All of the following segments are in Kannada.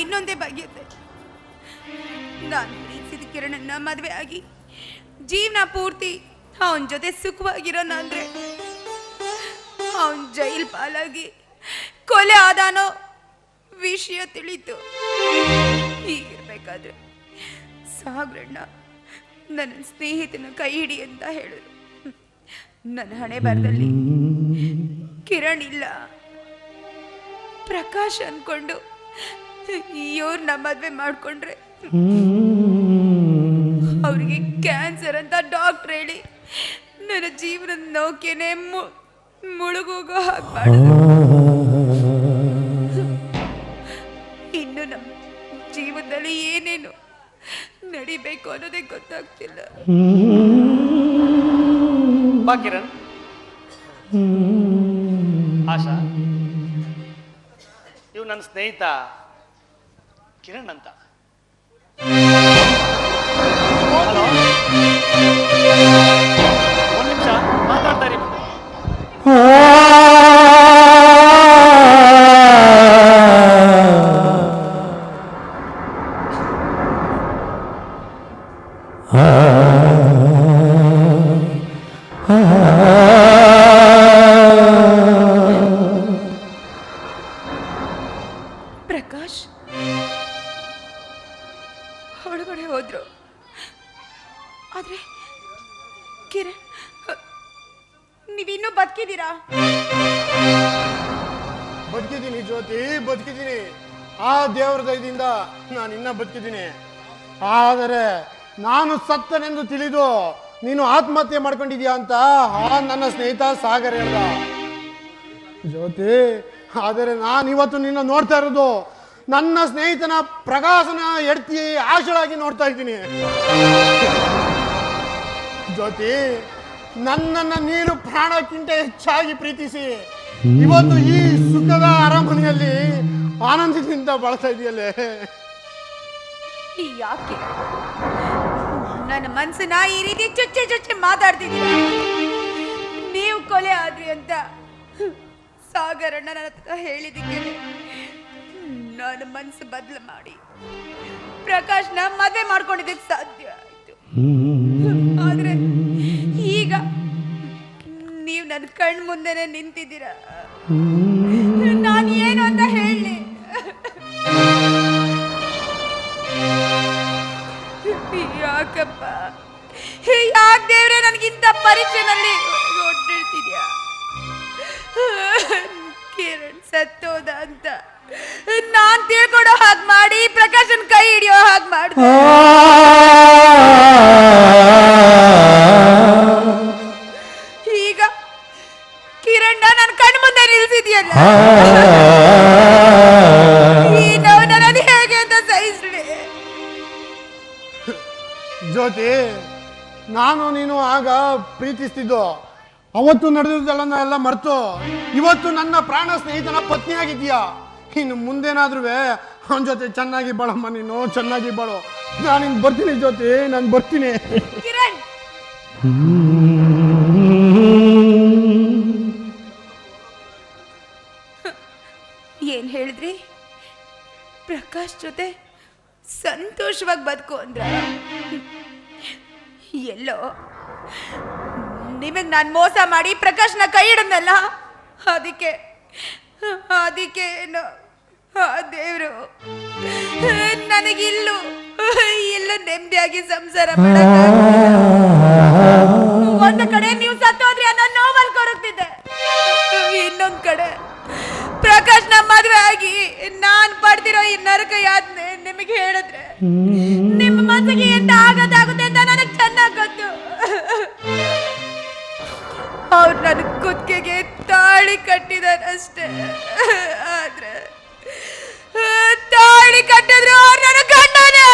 ಇನ್ನೊಂದೇ ಬಗೆಯುತ್ತೆ ನಾನು ಪ್ರೀತಿಸಿದ ಕಿರಣನ್ನ ಮದುವೆ ಆಗಿ ಜೀವನ ಪೂರ್ತಿ ಅವನ ಜೊತೆ ಸುಖವಾಗಿರೋಣ ಅಂದ್ರೆ ಅವನ್ ಜೈಲ್ ಪಾಲಾಗಿ ಕೊಲೆ ಆದಾನೋ ವಿಷಯ ತಿಳಿತು. ಹೀಗಿರ್ಬೇಕಾದ್ರೆ ಸಾಗರಣ್ಣ ನನ್ನ ಸ್ನೇಹಿತನ ಕೈ ಹಿಡಿ ಅಂತ ಹೇಳಿದ್ರು. ನನ್ನ ಹಣೆ ಬರದಲ್ಲಿ ಕಿರಣ್ ಇಲ್ಲ. ಪ್ರಕಾಶ್ ಅನ್ಕೊಂಡು ಇವ್ರನ್ನ ಮದ್ವೆ ಮಾಡ್ಕೊಂಡ್ರೆ. ಅವ್ರಿಗೆ ಕ್ಯಾನ್ಸರ್ ಅಂತ ಡಾಕ್ಟರ್ ಹೇಳಿ. ನನ್ನ ಜೀವನದ ನೌಕೆನೆ ಮು- ಮುಳುಗೋಗೋ ಹಾಕ್ಬಾರ್ದು ಇನ್ನು ನಮ್ಮ ಜೀವನದಲ್ಲಿ ಏನೇನು ನಡಿಬೇಕು ಅನ್ನೋದೇ ಗೊತ್ತಾಗ್ತಿಲ್ಲ. ಬಾ ಕಿರಣ್. ಆಶಾ. ಇವ್ ನನ್ನ ಸ್ನೇಹಿತ. ಕಿರಣ್ ಅಂತ. ಆದ್ರೆ, ಕಿರಣ್ ನೀವಿನ್ನೂ ಬದುಕಿದ್ದೀರಾ? ಬದುಕಿದ್ದೀನಿ ಜ್ಯೋತಿ, ಬದುಕಿದ್ದೀನಿ. ಆ ದೇವರ ದಯದಿಂದ ನಾನು ಇನ್ನ ಬದುಕಿದ್ದೀನಿ. ಆದರೆ ನಾನು ಸತ್ತನೆಂದು ತಿಳಿದು ನೀನು ಆತ್ಮಹತ್ಯೆ ಮಾಡ್ಕೊಂಡಿದ್ಯಾ ಅಂತ ಆ ನನ್ನ ಸ್ನೇಹಿತ ಸಾಗರ ಹೇಳ್ದ. ಜ್ಯೋತಿ, ಆದರೆ ನಾನು ಇವತ್ತು ನಿನ್ನ ನೋಡ್ತಾ ಇರೋದು ನನ್ನ ಸ್ನೇಹಿತನ ಪ್ರಕಾಶನ ಎಡ್ತಿ ಆಶಳಾಗಿ ನೋಡ್ತಾ ಇದ್ದೀನಿ. ಜ್ಯೋತಿ ನನ್ನನ್ನ ನೀನು ಪ್ರಾಣಕ್ಕಿಂತ ಹೆಚ್ಚಾಗಿ ಪ್ರೀತಿಸಿ. ಇವತ್ತು ಈ ಸುಖದ ಅರಮನೆಯಲ್ಲಿ ಆನಂದದಿಂದ ಬಳಸ್ತಾ ಇದೆಯಲ್ಲೇ. ಯಾಕೆ? ನನ್ನ ಮನ್ಸನ್ನ ಈ ರೀತಿ ಚುಚ್ಚೆ ಚುಚ್ಚೆ ಮಾತಾಡ್ತಿದ್ದೀನಿ ನೀವು ಕೊಲೆ ಆದ್ರಿ ಅಂತ ಸಾಗರಣ್ಣ ನನ್ನ ಹತ್ರ ಹೇಳಿದಕ್ಕೆ ನನ್ನ ಮನಸ್ಸು ಬದಲು ಮಾಡಿ ಪ್ರಕಾಶ್ನ ಮದುವೆ ಮಾಡ್ಕೊಂಡಿದ್ದಕ್ಕೆ ಸಾಧ್ಯ ಆಯ್ತು. ನನ್ನ ಕಣ್ ಮುಂದೆನೆ ನಿಂತಿದ್ದೀರಾ? ನಾನು ಏನು ಅಂತ ಹೇಳಿ? ಯಾಕಪ್ಪ? ಯಾಕೆ ದೇವ್ರೆ, ನನಗಿಂತ ಪರೀಕ್ಷೆನಲ್ಲಿ ಒಟ್ಟಿರ್ತಿದ್ಯಾ ಕಿರಣ್ ಸತ್ತೋದ ಅಂತ. ನಾನ್ ತಿಳ್ಕೊಡೋ ಹಾಗೆ ಮಾಡಿ, ಪ್ರಕಾಶನ್ ಕೈ ಹಿಡಿಯೋ ಹಾಗೆ ಮಾಡಿದೆ. ನಿಲ್ಸಿದ್ಯಲ್ಲ ಈ ನೋವನ್ನ ನಾನು ಹೇಗೆ ಅಂತ ಸಹಿಸ್ಲಿ. ಜ್ಯೋತಿ ನಾನು ನೀನು ಆಗ ಪ್ರೀತಿಸ್ತಿದ್ದು? ಅವತ್ತು ನಡೆದಿದ್ದೆಲ್ಲ ಎಲ್ಲ ಮರ್ತು. ಇವತ್ತು ನನ್ನ ಪ್ರಾಣ ಸ್ನೇಹಿತನ ಪತ್ನಿ ಪತ್ನಿಯಾಗಿದ್ದೀಯಾ ಇನ್ನು ಮುಂದೇನಾದ್ರೂ ಅವನ ಜೊತೆ ಚೆನ್ನಾಗಿ ಬಾಳಮ್ಮ ನೀನು ಚೆನ್ನಾಗಿ ಬಾಳು. ನಾನು ಬರ್ತೀನಿ ಜ್ಯೋತಿ ನಾನು ಬರ್ತೀನಿ. ಕಿರಣ್! ಏನ್ ಹೇಳಿದ್ರಿ? ಪ್ರಕಾಶ್ ಜೊತೆ ಸಂತೋಷವಾಗಿ ಬದುಕು ಅಂದ್ರ? ಎಲ್ಲೋ? ನಿಮಗ್ ನಾನು ಮೋಸ ಮಾಡಿ ಪ್ರಕಾಶ್ನ ಕೈ ಹಿಡದ್ನಲ್ಲ? ಅದಕ್ಕೆ ಅದಕ್ಕೆ ಏನೋ? ಆ ದೇವ್ರು, ನನಗಿಲ್ಲು ಇಲ್ಲ ನೆಮ್ಮದಿಯಾಗಿ ಸಂಸಾರ. ಒಂದು ಕಡೆ ನೀವು ಸತ್ತೋದ್ರಿ ಅನ್ನೋ ನೋವಲ್ಲಿ ಕೊರಗ್ತಿದ್ದೆ. ಇನ್ನೊಂದು ಕಡೆ ನಮ್ಮ ಮದುವೆ ಆಗಿ ನಾನ್ ಪಡ್ತಿರೋ ಈ ನರಕ ಯಾತ್ನೆ ನಿಮಗೆ ಹೇಳಿದ್ರೆ ನಿಮ್ಮ ಮನಸ್ಸಿಗೆ ಎಂತ ಆಗದಾಗುತ್ತೆ ಅಂತ ನನಗೆ ಚೆನ್ನಾಗ್ ಗೊತ್ತು. ಅವ್ರು ನನ್ನ ಕುತ್ತಿಗೆಗೆ ತಾಳಿ ಕಟ್ಟಿದಾರಷ್ಟೇ. ಆದ್ರೆ, ತಾಳಿ ಕಟ್ಟಿದ್ರು ಅವ್ರು ನನ್ನ ಗಂಡನೇ.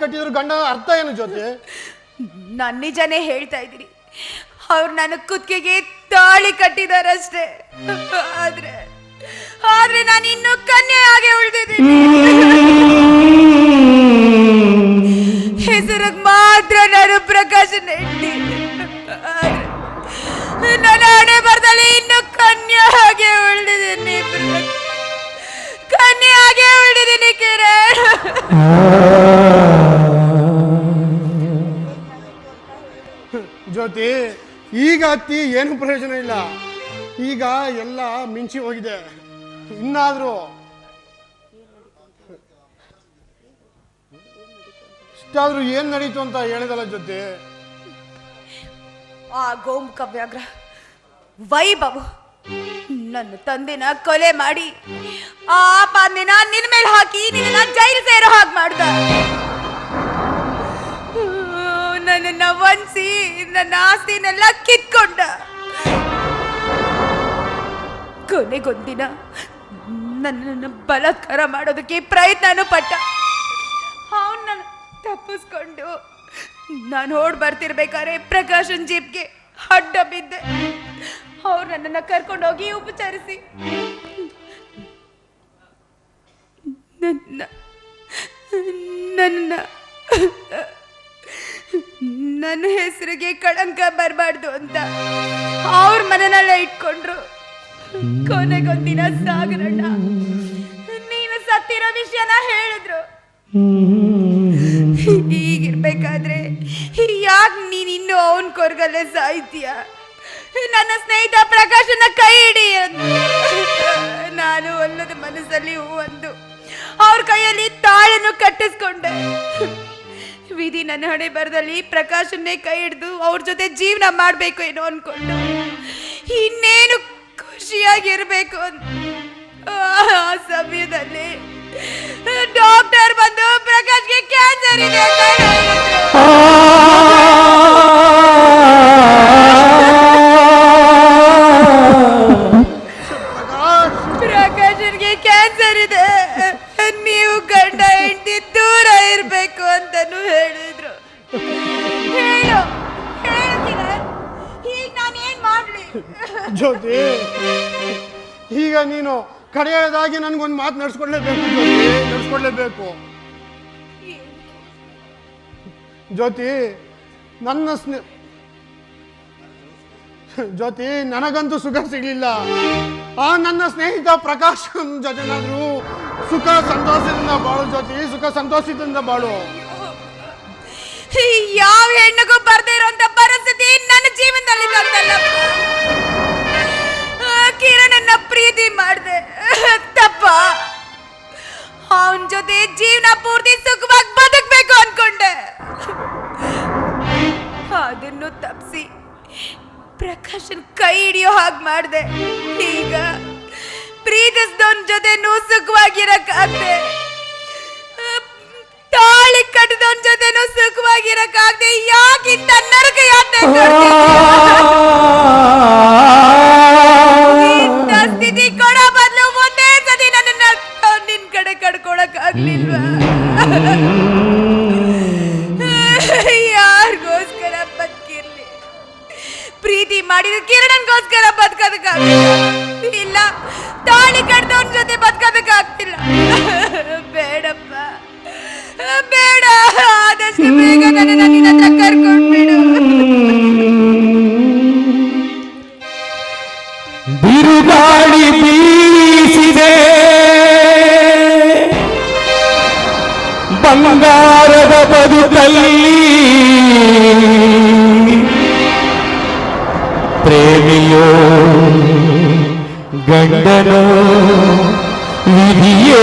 ಕಟ್ಟಿದ್ರು ಗಂಡ ಅರ್ಥ ಏನು ಜೊತೆ? ನಾನು ನಿಜನೇ ಹೇಳ್ತಾ ಇದ್ದೀನಿ. ಅವ್ರು ನನ್ನ ಕುತ್ತಿಗೆಗೆ ತಾಳಿ ಕಟ್ಟಿದಾರಷ್ಟೇ. ಆದ್ರೆ ಆದ್ರೆ ನಾನು ಇನ್ನು ಕನ್ಯೆಯಾಗಿ ಉಳಿದಿದ್ದೀನಿ. ಹೆಸರಿಗೆ ಮಾತ್ರ ನಾನು ಪ್ರಕಾಶ್ ನೆಟ್ಟಿ ನನ್ನ ಹಣೆ ಬರ್ದಲ್ಲಿ ಇನ್ನು ಕನ್ಯೆಯಾಗಿ ಉಳಿದಿದ್ದೀನಿ. ಹಾಗೆ ಉಳಿದಿದ್ದೀನಿ ಕಿರಣ್ ಜ್ಯೋತಿ, ಈಗ ಹತ್ತಿ ಏನು ಪ್ರಯೋಜನ ಇಲ್ಲ. ಈಗ ಎಲ್ಲ ಮಿಂಚಿ ಹೋಗಿದೆ. ಇನ್ನಾದ್ರೂ ಇಷ್ಟಾದ್ರೂ ಏನ್ ನಡೀತು ಅಂತ ಹೇಳಿದಲ್ಲ ಜೊತೆ ಆ ಗೋಮುಖ ವ್ಯಾಘ್ರ, ವೈಭವ್ ನನ್ನ ತಂದೆನ ಕೊಲೆ ಮಾಡಿ, ಆ ಪಾಂದಿನ ನಿನ್ ಮೇಲೆ ಹಾಕಿ ನಿನ್ನ ಜೈಲು ಸೇರೋ ಹಾಗೆ ಮಾಡ್ದ. ನನ್ನನ್ನ ವಂಚಿ ನನ್ನ ಆಸ್ತಿನೆಲ್ಲ ಕಿತ್ಕೊಂಡ. ಕೊನೆಗೊಂದಿನ ನನ್ನನ್ನು ಬಲಾತ್ಕಾರ ಮಾಡೋದಕ್ಕೆ ಪ್ರಯತ್ನನೂ ಪಟ್ಟ. ಅವನ್ನ ತಪ್ಪಿಸ್ಕೊಂಡು ನಾನು ಓಡ್ ಬರ್ತಿರ್ಬೇಕಾದ್ರೆ ಪ್ರಕಾಶನ್ ಜೀಪ್ಗೆ ಅಡ್ಡ ಬಿದ್ದೆ. ಅವ್ರು ನನ್ನನ್ನು ಕರ್ಕೊಂಡೋಗಿ ಉಪಚರಿಸಿ. ನನ್ನ ನನ್ನ ನನ್ನ ಹೆಸರಿಗೆ ಕಳಂಕ ಬರಬಾರ್ದು ಅಂತ ಅವ್ರ ಮನೆಯಲ್ಲೇ ಇಟ್ಕೊಂಡ್ರು. ಕೊನೆಗೊಂದಿನ ಸಾಗರಣ್ಣ, ನೀನು ಸತ್ತಿರೋ ವಿಷಯನ ಹೇಳಿದ್ರು. ಹೀಗಿರ್ಬೇಕಾದ್ರೆ ಯಾಕೆ ನೀನ್ ಇನ್ನು ಅವನ್ ಕೊರ್ಗಲ್ಲೇ ಸಾಯ್ತೀಯ? ನನ್ನ ಸ್ನೇಹಿತ ಪ್ರಕಾಶನ ಕೈ ಹಿಡಿ. ನಾನು ಒಲ್ಲದ ಮನಸ್ಸಲ್ಲಿ ಅಂದು ಅವ್ರ ಕೈಯಲ್ಲಿ ತಾಳನ್ನು ಕಟ್ಟಿಸ್ಕೊಂಡೆ. ವಿಧಿ ನನ್ನ ಹಣೆ ಬರದಲ್ಲಿ ಪ್ರಕಾಶನ್ನೇ ಕೈ ಹಿಡಿದು ಅವ್ರ ಜೊತೆ ಜೀವನ ಮಾಡಬೇಕು ಏನೋ ಅನ್ಕೊಂಡು. ಇನ್ನೇನು ಖುಷಿಯಾಗಿರ್ಬೇಕು ಅಂತ ಆ ಸಮಯದಲ್ಲಿ. ಡಾಕ್ಟರ್ ಬಂದು ಪ್ರಕಾಶ್ಗೆ ಕ್ಯಾನ್ಸರ್ ಇದೆ ಜ್ಯೋತಿ, ನನ್ನ ಸ್ನೇ ಜ್ಯೋತಿ, ನನಗಂತೂ ಸುಖ ಸಿಗ್ಲಿಲ್ಲ. ಆ ನನ್ನ ಸ್ನೇಹಿತ ಪ್ರಕಾಶ್ ಜೊತೆನಾದ್ರೂ ಸುಖ ಸಂತೋಷದಿಂದ ಬಾಳು ಜ್ಯೋತಿ, ಸುಖ ಸಂತೋಷದಿಂದ ಬಾಳು. ಯಾವ ಹೆಣ್ಣಿಗೂ ಬರ್ದೇ ಇರುವಂತ ಪರಿಸ್ಥಿತಿ ನನ್ನ ಜೀವನದಲ್ಲಿ ಬಂದಲ್ಲ ಕಿರಣನ್ನ ಪ್ರೀತಿ ಮಾಡಿದೆ. ತಪ್ಪ. ಅವನ್ ಜೊತೆ ಜೀವನ ಪೂರ್ತಿ ಸುಖವಾಗಿ ಬದುಕಬೇಕು ಅನ್ಕೊಂಡೆ. ಅದನ್ನು ತಪ್ಸಿ ಪ್ರಕಾಶನ್ ಕೈ ಹಿಡಿಯೋ ಹಾಗೆ ಮಾಡಿದೆ. ಈಗ ಪ್ರೀತಿಸ್ದವನ್ ಜೊತೆ ಸುಖವಾಗಿರಕ್ಕಾಗ್ದೆ. ತಾಳಿ ಕಟ್ಟಿದವನ್ ಜೊತೆನೂ ಸುಖವಾಗಿರಕ್ಕಾಗ್ದೆ. ಯಾಕಿಂತ ನರಕ ಇಂಥ ಸ್ಥಿತಿ ಕೊಡೋ ಬದಲು ಒಂದೇ ಸತಿ ನನ್ನ ನಿನ್ ಕಡೆ ಕಡ್ಕೊಳಕ್ ಆಗ್ಲಿಲ್ವಾ? ಮಾಡಿದ ಕಿರಣನ್ಗೋಸ್ಕರ ಬದುಕೋದಕ್ಕಾಗ್ಲಿಲ್ಲ ಇಲ್ಲ, ತಾಳಿ ಕಡ್ದವನ್ ಜೊತೆ ಬದುಕೋದಕ್ಕಾಗ್ತಿಲ್ಲ ಬೇಡಪ್ಪ, ಬೇಡ, ಆದಷ್ಟು ಬೇಗ ನನ್ನ ನಿನ್ನ ಹತ್ರ ಕರ್ಕೊಂಡ್ಬಿಡು ಬಿರುಗಾಳಿ ಬೀಸಿದೆ. ಬಂಗಾರದ ಬದುಕಲ್ಲಿ പ്രേമിയോ ഗണ്ഡനോ വിധിയോ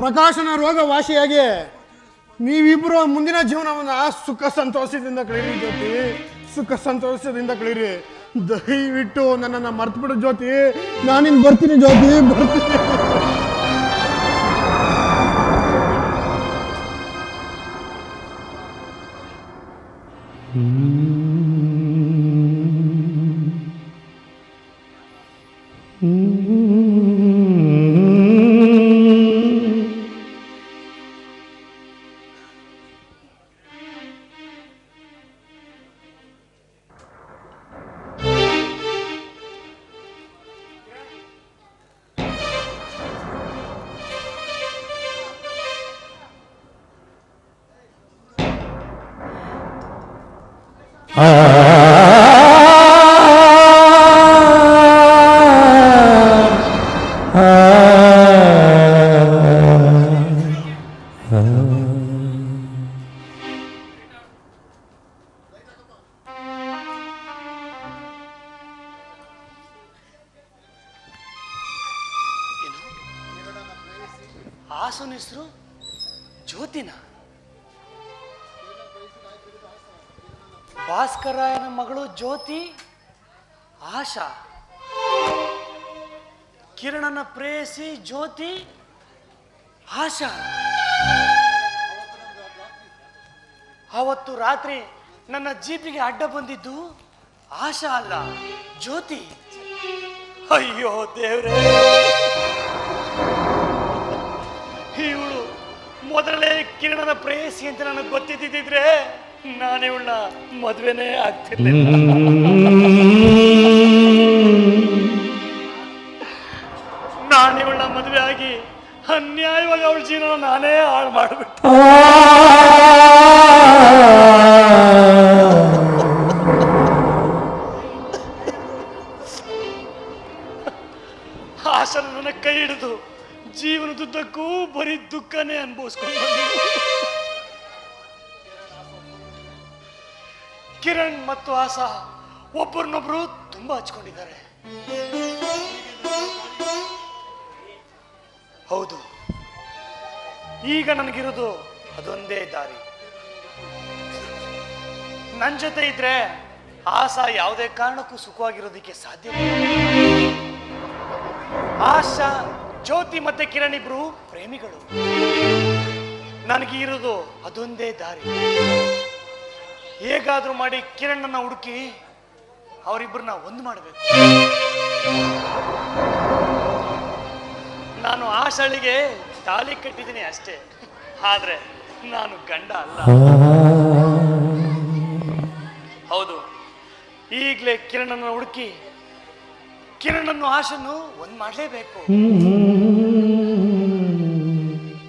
ಪ್ರಕಾಶನ ರೋಗವಾಸಿಯಾಗಿ ನೀವಿಬ್ಬರು ಮುಂದಿನ ಜೀವನವನ್ನು ಆ ಸುಖ ಸಂತೋಷದಿಂದ ಕಳೀರಿ ಜ್ಯೋತಿ. ಸುಖ ಸಂತೋಷದಿಂದ ಕಳೀರಿ. ದಯವಿಟ್ಟು ನನ್ನನ್ನು ಮರ್ತ್ಬಿಡು ಜ್ಯೋತಿ. ನಾನಿನ್ ಬರ್ತೀನಿ ಜ್ಯೋತಿ, ಬರ್ತೀನಿ. Mm-hmm. ಹಾಸನ ಹೆಸರು ಜ್ಯೋತಿನ ಭಾಸ್ಕರಾಯನ ಮಗಳು ಜ್ಯೋತಿ, ಆಶಾ. ಕಿರಣನ ಪ್ರೇಯಸಿ ಜ್ಯೋತಿ, ಆಶಾ. ಅವತ್ತು ರಾತ್ರಿ ನನ್ನ ಜೀಪಿಗೆ ಅಡ್ಡ ಬಂದಿದ್ದು ಆಶಾ ಅಲ್ಲ, ಜ್ಯೋತಿ. ಅಯ್ಯೋ ದೇವ್ರೆ. ಇವಳು ಮೊದಲೇ ಕಿರಣನ ಪ್ರೇಯಸಿ ಅಂತ ನನಗೆ ಗೊತ್ತಿದ್ದಿದ್ರೆ ನಾನು ಇವಳ ಮದುವೆನೇ ಆಗ್ತಿರ್ಲಿಲ್ಲ. ನಾನೇ ಇವಳ ಮದುವೆ ಆಗಿ ಅನ್ಯಾಯವಾಗಿ ಅವಳ ಜೀವನ ನಾನೇ ಹಾಳು ಮಾಡಿಬಿಟ್ಟೆ. ಹಾಸನ ನನ್ನ ಕೈ ಹಿಡಿದು ಜೀವನದುದ್ದಕ್ಕೂ ಬರೀ ದುಃಖನೇ ಅನುಭವಿಸ್ಕೊಂಡು ಕಿರಣ್ ಮತ್ತು ಆಸಾ ಒಬ್ಬರನ್ನೊಬ್ರು ತುಂಬಾ ಹಚ್ಕೊಂಡಿದ್ದಾರೆ. ಹೌದು. ಈಗ ನನಗಿರೋದು ಅದೊಂದೇ ದಾರಿ. ನನ್ನ ಜೊತೆ ಇದ್ರೆ ಆಸಾ ಯಾವುದೇ ಕಾರಣಕ್ಕೂ ಸುಖವಾಗಿರೋದಕ್ಕೆ ಸಾಧ್ಯ ಆಶಾ, ಜ್ಯೋತಿ ಮತ್ತೆ ಕಿರಣ್ ಇಬ್ರು ಪ್ರೇಮಿಗಳು. ನನಗೆ ಇರೋದು ಅದೊಂದೇ ದಾರಿ. ಹೇಗಾದ್ರೂ ಮಾಡಿ ಕಿರಣನ್ನ ಹುಡುಕಿ ಅವರಿಬ್ಬರನ್ನ ಒಂದು ಮಾಡಬೇಕು. ನಾನು ಆಶಾಳಿಗೆ ತಾಲಿ ಕಟ್ಟಿದ್ದೀನಿ ಅಷ್ಟೇ. ಆದ್ರೆ ನಾನು ಗಂಡ ಅಲ್ಲ. ಹೌದು, ಈಗಲೇ ಕಿರಣನ್ನು ಹುಡುಕಿ ಕಿರಣನ್ನು ಆಶನ್ನು ಒಂದ್ ಮಾಡಲೇಬೇಕು.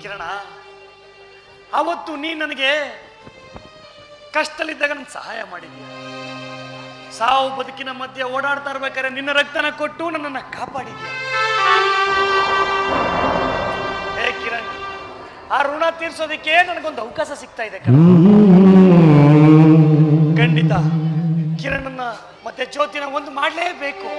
ಕಿರಣ, ಅವತ್ತು ನೀ ನನಗೆ ಕಷ್ಟದಲ್ಲಿದ್ದಾಗ ನಮ್ಗೆ ಸಹಾಯ ಮಾಡಿದೀಯ? ಸಾವು ಬದುಕಿನ ಮಧ್ಯೆ ಓಡಾಡ್ತಾ ಇರ್ಬೇಕಾದ್ರೆ ನಿನ್ನ ರಕ್ತನ ಕೊಟ್ಟು ನನ್ನನ್ನು ಕಾಪಾಡಿದ್ಯ? ಹೇ ಕಿರಣ್, ಆ ಋಣ ತೀರ್ಸೋದಕ್ಕೆ ನನಗೊಂದು ಅವಕಾಶ ಸಿಗ್ತಾ ಇದೆ ಖಂಡಿತ ಕಿರಣನ್ನ ಮತ್ತೆ ಜ್ಯೋತಿನ ಒಂದು ಮಾಡಲೇಬೇಕು.